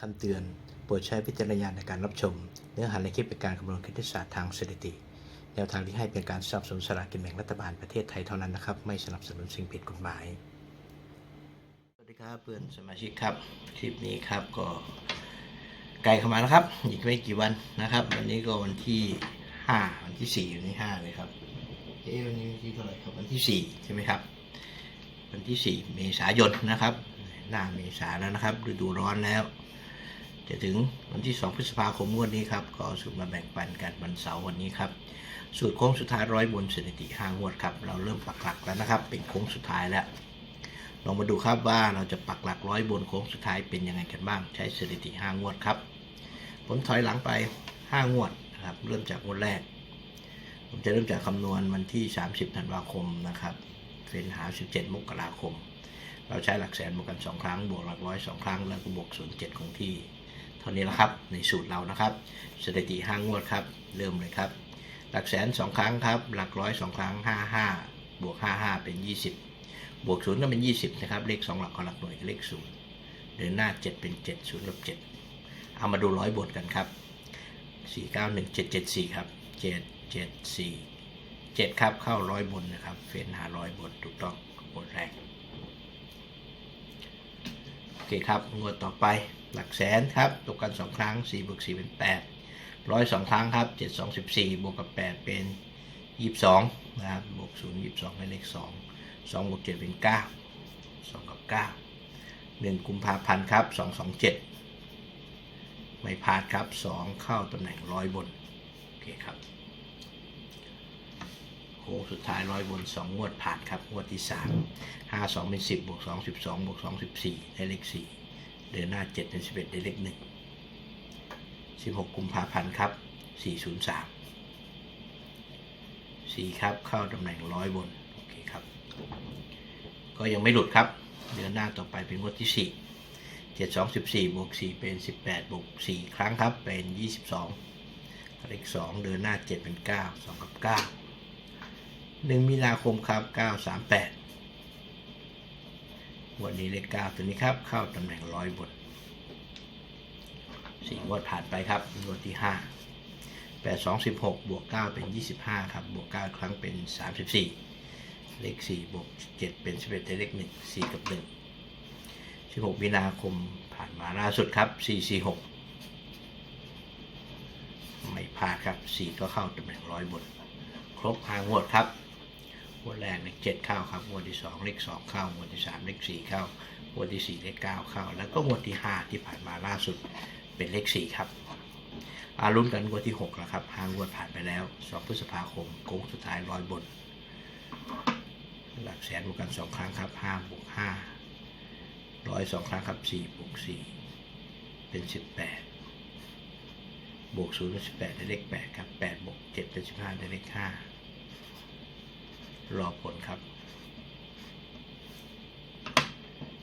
คำเตือน โปรดใช้วิจารณญาณในการรับชม เนื้อหาในคลิปเป็นการคำนวณคณิตศาสตร์ทางสถิติ แนวทางที่ให้เป็นการสนับสนุนสลากกินแบ่งรัฐบาลประเทศไทยเท่านั้นนะครับ ไม่สนับสนุนสิ่งผิดกฎหมาย สวัสดีครับเพื่อนสมาชิกครับ คลิปนี้ครับก็ใกล้เข้ามาแล้วครับ อีกไม่กี่วันนะครับ วันนี้ก็วันที่ห้าวันที่สี่วันที่ห้าเลยครับเอ๊ะวันนี้วันที่เท่าไหร่ครับวันที่สี่ใช่ไหมครับ วันที่ 4 เมษายนนะครับ หน้าเมษาแล้วนะครับฤดูร้อนแล้ว จะถึงวันที่ 2 พฤษภาคมวดนี้ครับ ก็สูตรมาแบ่งปันกันวันเสาร์วันนี้ครับ สูตรโค้งสุดท้ายร้อยบนสถิติ5งวดครับ เราเริ่มปักหลักแล้วนะครับ เป็นโค้งสุดท้ายแล้ว ลองมาดูครับว่าเราจะปักหลักร้อยบนโค้งสุดท้ายเป็นยังไงกันบ้าง ใช้สถิติ5งวดครับ ผมถอยหลังไป5งวดนะครับ เริ่มจากงวดแรก ผมจะเริ่มจากคำนวณวันที่ 30 ธันวาคมนะครับเป็นหา 17 มกราคมเราใช้หลักแสนบวกกัน 2 ครั้ง บวกหลักร้อย 2 ครั้ง แล้วก็บวก 07ของที่ เท่านี้แล้วครับ ในสูตรเรานะครับสถิติ5งวดครับ เริ่มเลยครับ หลักแสน2ครั้งครับ หลักร้อย2ครั้ง55บวก55เป็น20บวก0ก็เป็น20นะครับ เลข2หลักกับหลักหน่วยเลข0เดินหน้า7เป็น7 0ลบ7เอามาดูร้อยบทกันครับ491774ครับ774เจ็ดครับเข้าร้อยบนนะครับ เฟ้นหาร้อยบนถูกต้องบนแรกโอเคครับงวดต่อไป หลักแสนครับตกกันสองครั้งสี่บวกสี่เป็นแปดร้อยสองครั้งครับเจ็ดสองสิบสี่บวกกับแปดเป็นยี่สิบสองนะครับบวกศูนย์ยี่สิบสองเป็นเลขสองสองบวกเจ็ดเป็นเก้าสองกับเก้าหนึ่งกุมภาพันธ์ครับสองสองเจ็ดไม่พลาดครับสองเข้าตำแหน่งร้อยบน โอเคครับโค้งสุดท้ายร้อยบนสองวดผ่านครับ งวดที่สามห้าสองเป็นสิบบวกสองสิบสองบวกสองสิบสี่ได้เลขสี่ เดือนหน้าเจ็ดเป็นสิบเอ็ดได้เลขหนึ่งสิบหกกุมภาพันธ์ครับสี่ศูนย์สามสี่ครับเข้าตำแหน่งร้อยบน โอเคครับ ก็ยังไม่หลุดครับ เดือนหน้าต่อไปเป็นงวดที่สี่เจ็ดสองสิบสี่บวกสี่เป็นสิบแปดบวกสี่ครั้งครับ เป็นยี่สิบสองเลขสองเดือนหน้าเจ็ดเป็นเก้าสองกับเก้าหนึ่งมีนาคมครับเก้าสามแปด วันนี้เลขเก้าตัวนี้ครับ เข้าตำแหน่งร้อยบนสี่งวดผ่านไปครับงวดที่ห้าแปดสองสิบหกบวกเก้าเป็นยี่สิบห้าครับ บวกเก้าครั้งเป็นสามสิบสี่เลขสี่บวกเจ็ดเป็นสิบเอ็ดเลขหนึ่งสี่กับหนึ่งสิบหกมีนาคมผ่านมาล่าสุดครับสี่สี่หกไม่พลาดครับสี่ก็เข้าตำแหน่งร้อยบน ครบห้างวดครับ วดแรกเลขเจ็ดเข้าครับงวดที่สองเลขสองเข้างวดที่สามเลขสี่เข้างวดที่สี่เลขเก้าเข้า แล้วก็งวดที่ห้าที่ผ่านมาล่าสุดเป็นเลขสี่ครับอาลุ้นกันงวดที่หกแล้วครับห้างวดผ่านไปแล้วสองพฤษภาคมโค้งสุดท้ายร้อยบน หลักแสนบวกกันสองครั้งครับห้าบวกห้าร้อยสองครั้งครับสี่บวกสี่เป็นสิบแปดบวกศูนย์เป็นสิบแปดได้เลขแปดครับแปดบวกเจ็ดเป็นสิบห้าได้เลขห้า รอผลครับ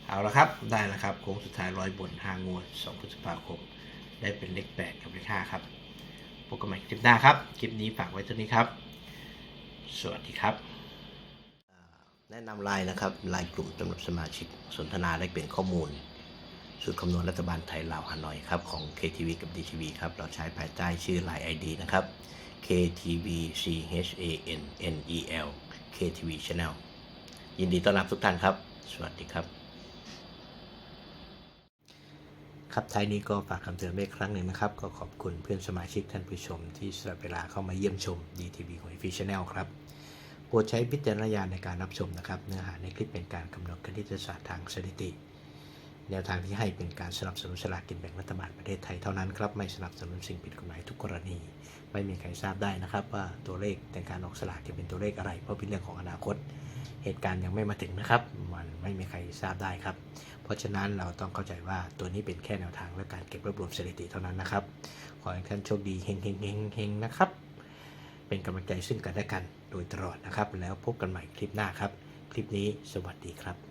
เอาละครับได้แล้วครับโค้งสุดท้ายร้อยบนห้างวดสองพฤษภาคมได้เป็นเลขแปดกับเลขห้าครับพบกันใหม่คลิปหน้าครับ คลิปนี้ฝากไว้เท่านี้ครับ สวัสดีครับ แนะนำไลน์นะครับไลน์กลุ่มสำหรับสมาชิกสนทนาและเปลี่ยนข้อมูลสูตรคำนวณรัฐบาลไทยลาวฮานอยครับของ KTV กับ DTV ครับ เราใช้ภายใต้ชื่อ Line ID นะครับ KTV CHAN NEL KTV Channel ยินดีต้อนรับทุกท่านครับ สวัสดีครับ ครับท้ายนี้ก็ฝากคำเตือนไว้อีกครั้งหนึ่งนะครับ ก็ขอบคุณเพื่อนสมาชิกท่านผู้ชม ที่สละเวลาเข้ามาเยี่ยมชม DTV ของ f อ Channel ครับโปรดใช้พิจารณญาณในการรับชมนะครับ เนื้อหาในคลิปเป็นการกำหนดคณิตศาสตร์ทางสถิติ แนวทางที่ให้เป็นการสนับสนุนสลากกินแบ่งรัฐบาลประเทศไทยเท่านั้นครับไม่สนับสนุนสิ่งผิดกฎหมายทุกกรณี ไม่มีใครทราบได้นะครับ ว่าตัวเลขในการออกสลากจะเป็นตัวเลขอะไร เพราะเป็นเรื่องของอนาคต เหตุการณ์ยังไม่มาถึงนะครับ มันไม่มีใครทราบได้ครับ เพราะฉะนั้นเราต้องเข้าใจว่าตัวนี้เป็นแค่แนวทางและการเก็บรวบรวมสถิติเท่านั้นนะครับขอให้ท่านโชคดีเฮงเฮงเฮงเฮงนะครับ เป็นกำลังใจซึ่งกันและกันโดยตลอดนะครับ แล้วพบกันใหม่คลิปหน้าครับ คลิปนี้สวัสดีครับ